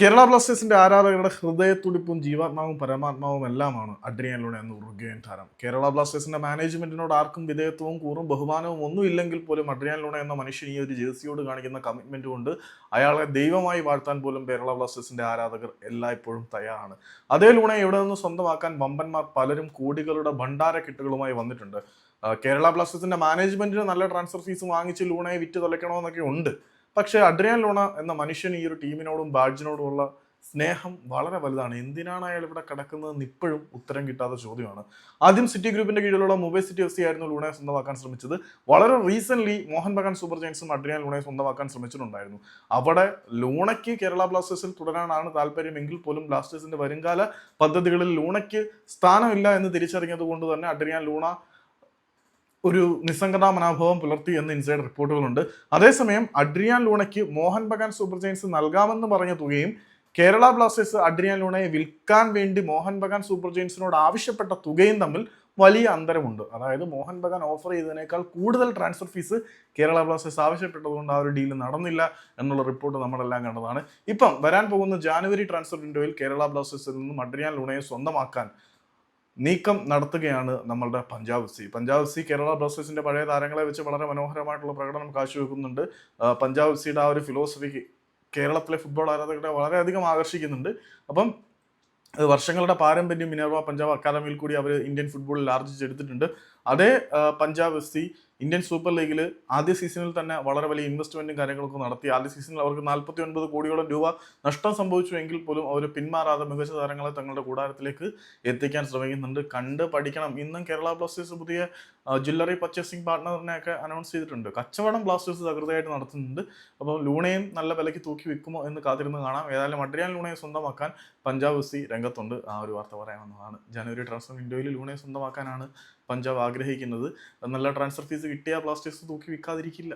കേരള ബ്ലാസ്റ്റേഴ്സിന്റെ ആരാധകരുടെ ഹൃദയത്തുടിപ്പും ജീവാത്മാവും പരമാത്മാവും എല്ലാമാണ് അഡ്രിയാനിലൂടെ എന്ന ഉറുഗ്വേൻ താരം. കേരള ബ്ലാസ്റ്റേഴ്സിന്റെ മാനേജ്മെന്റിനോട് ആർക്കും വിധേയത്വവും കൂറും ബഹുമാനവും ഒന്നും ഇല്ലെങ്കിൽ പോലും അഡ്രിയാനിലൂടെ എന്ന മനുഷ്യൻ ഈ ഒരു ജേഴ്സിയോട് കാണിക്കുന്ന കമ്മിറ്റ്മെന്റ് കൊണ്ട് അയാളെ ദൈവമായി വാഴ്ത്താൻ പോലും കേരള ബ്ലാസ്റ്റേഴ്സിന്റെ ആരാധകർ എല്ലായ്പ്പോഴും തയ്യാറാണ്. അതേ ലൂണെ ഇവിടെ നിന്ന് സ്വന്തമാക്കാൻ വമ്പന്മാർ പലരും കോടികളുടെ ഭണ്ഡാര കിട്ടുകളുമായി വന്നിട്ടുണ്ട്. കേരള ബ്ലാസ്റ്റേഴ്സിന്റെ മാനേജ്മെന്റിന് നല്ല ട്രാൻസ്ഫർ ഫീസ് വാങ്ങിച്ച് ലൂണയെ വിറ്റ് തുലയ്ക്കണമെന്നൊക്കെ ഉണ്ട്. പക്ഷേ അഡ്രിയാൻ ലോണ എന്ന മനുഷ്യൻ ഈ ഒരു ടീമിനോടും ബാഡ്ജിനോടുമുള്ള സ്നേഹം വളരെ വലുതാണ്. എന്തിനാണ് അയാൾ ഇവിടെ കിടക്കുന്നതെന്ന് ഇപ്പോഴും ഉത്തരം കിട്ടാത്ത ചോദ്യമാണ്. ആദ്യം സിറ്റി ഗ്രൂപ്പിന്റെ കീഴിലുള്ള മുംബൈ സിറ്റി എഫ് സി ആയിരുന്നു ലൂണയെ സ്വന്തമാക്കാൻ ശ്രമിച്ചത്. വളരെ റീസെന്റ് മോഹൻ ബഗാൻ സൂപ്പർ ജയൻസും അഡ്രിയാൻ ലൂണയെ സ്വന്തമാക്കാൻ ശ്രമിച്ചിട്ടുണ്ടായിരുന്നു. അവിടെ ലൂണയ്ക്ക് കേരള ബ്ലാസ്റ്റേഴ്സിൽ തുടരാനാണ് താല്പര്യമെങ്കിൽ പോലും ബ്ലാസ്റ്റേഴ്സിന്റെ വരുംകാല പദ്ധതികളിൽ ലൂണയ്ക്ക് സ്ഥാനമില്ല എന്ന് തിരിച്ചറിഞ്ഞത് കൊണ്ട് തന്നെ അഡ്രിയാൻ ലൂണ ഒരു നിസ്സംഗതാ മനോഭാവം പുലർത്തി എന്ന് ഇൻസൈഡ് റിപ്പോർട്ടുകളുണ്ട്. അതേസമയം അഡ്രിയാൻ ലൂണയ്ക്ക് മോഹൻ ബഗാൻ സൂപ്പർ ജയൻസ് നൽകാമെന്ന് പറഞ്ഞ തുകയും കേരള ബ്ലാസ്റ്റേഴ്സ് അഡ്രിയാൻ ലൂണയെ വിൽക്കാൻ വേണ്ടി മോഹൻ ബഗാൻ സൂപ്പർ ജയൻസിനോട് ആവശ്യപ്പെട്ട തുകയും തമ്മിൽ വലിയ അന്തരമുണ്ട്. അതായത് മോഹൻ ബഗാൻ ഓഫർ ചെയ്തതിനേക്കാൾ കൂടുതൽ ട്രാൻസ്ഫർ ഫീസ് കേരള ബ്ലാസ്റ്റേഴ്സ് ആവശ്യപ്പെട്ടതുകൊണ്ട് ആ ഒരു ഡീൽ നടന്നില്ല എന്നുള്ള റിപ്പോർട്ട് നമ്മളെല്ലാം കണ്ടതാണ്. ഇപ്പം വരാൻ പോകുന്ന ജാനുവരി ട്രാൻസ്ഫർ വിൻഡോയിൽ കേരള ബ്ലാസ്റ്റേഴ്സിൽ നിന്നും അഡ്രിയാൻ ലൂണയെ സ്വന്തമാക്കാൻ നീക്കം നടത്തുകയാണ് നമ്മളുടെ പഞ്ചാബ് സി. പഞ്ചാബ് സി കേരള ബ്ലാസ്റ്റേഴ്സിന്റെ പഴയ താരങ്ങളെ വെച്ച് വളരെ മനോഹരമായിട്ടുള്ള പ്രകടനം കാഴ്ചവെക്കുന്നുണ്ട്. പഞ്ചാബ് സിയുടെ ആ ഒരു ഫിലോസഫി കേരളത്തിലെ ഫുട്ബോൾ ആരാധകരെ വളരെയധികം ആകർഷിക്കുന്നുണ്ട്. അപ്പം വർഷങ്ങളുടെ പാരമ്പര്യം മിനർവ പഞ്ചാബ് അക്കാദമിയിൽ കൂടി അവർ ഇന്ത്യൻ ഫുട്ബോളിൽ ആർജിച്ചെടുത്തിട്ടുണ്ട്. അതേ Punjab F C Indian super ലീഗിൽ ആദ്യ സീസണിൽ തന്നെ വളരെ വലിയ ഇൻവെസ്റ്റ്മെന്റും കാര്യങ്ങളൊക്കെ നടത്തി. ആദ്യ സീസണിൽ അവർക്ക് നാൽപ്പത്തി ഒൻപത് കോടിയോളം രൂപ നഷ്ടം സംഭവിച്ചുവെങ്കിൽ പോലും അവർ പിന്മാറാതെ മികച്ച താരങ്ങളെ തങ്ങളുടെ കൂടാരത്തിലേക്ക് എത്തിക്കാൻ ശ്രമിക്കുന്നുണ്ട്. കണ്ട് പഠിക്കണം. ഇന്നും കേരള ബ്ലാസ്റ്റേഴ്സ് പുതിയ ജ്വല്ലറി പർച്ചേസിംഗ് പാർട്ട്ണറിനെയൊക്കെ അനൗൺസ് ചെയ്തിട്ടുണ്ട്. കച്ചവടം ബ്ലാസ്റ്റേഴ്സ് തകൃതയായിട്ട് നടത്തുന്നുണ്ട്. അപ്പോൾ ലൂണയും നല്ല വിലയ്ക്ക് തൂക്കി വിൽക്കുമോ എന്ന് കാത്തിരുന്ന് കാണാം. ഏതായാലും അഡ്രിയാൻ ലൂണയെ സ്വന്തമാക്കാൻ പഞ്ചാബ് എഫ് സി രംഗത്തുണ്ട്. ആ ഒരു വാർത്ത പറയാമെന്നതാണ്. ജനുവരി ട്രാൻസ്ഫർ വിൻഡോയിൽ ലൂണയെ സ്വന്തമാക്കാനാണ് പഞ്ചാബ് ആഗ്രഹിക്കുന്നത്. നല്ല ട്രാൻസ്ഫർ ഫീസ് കിട്ടിയ ബ്ലാസ്റ്റേഴ്സ് തൂക്കി വിൽക്കാതിരിക്കില്ല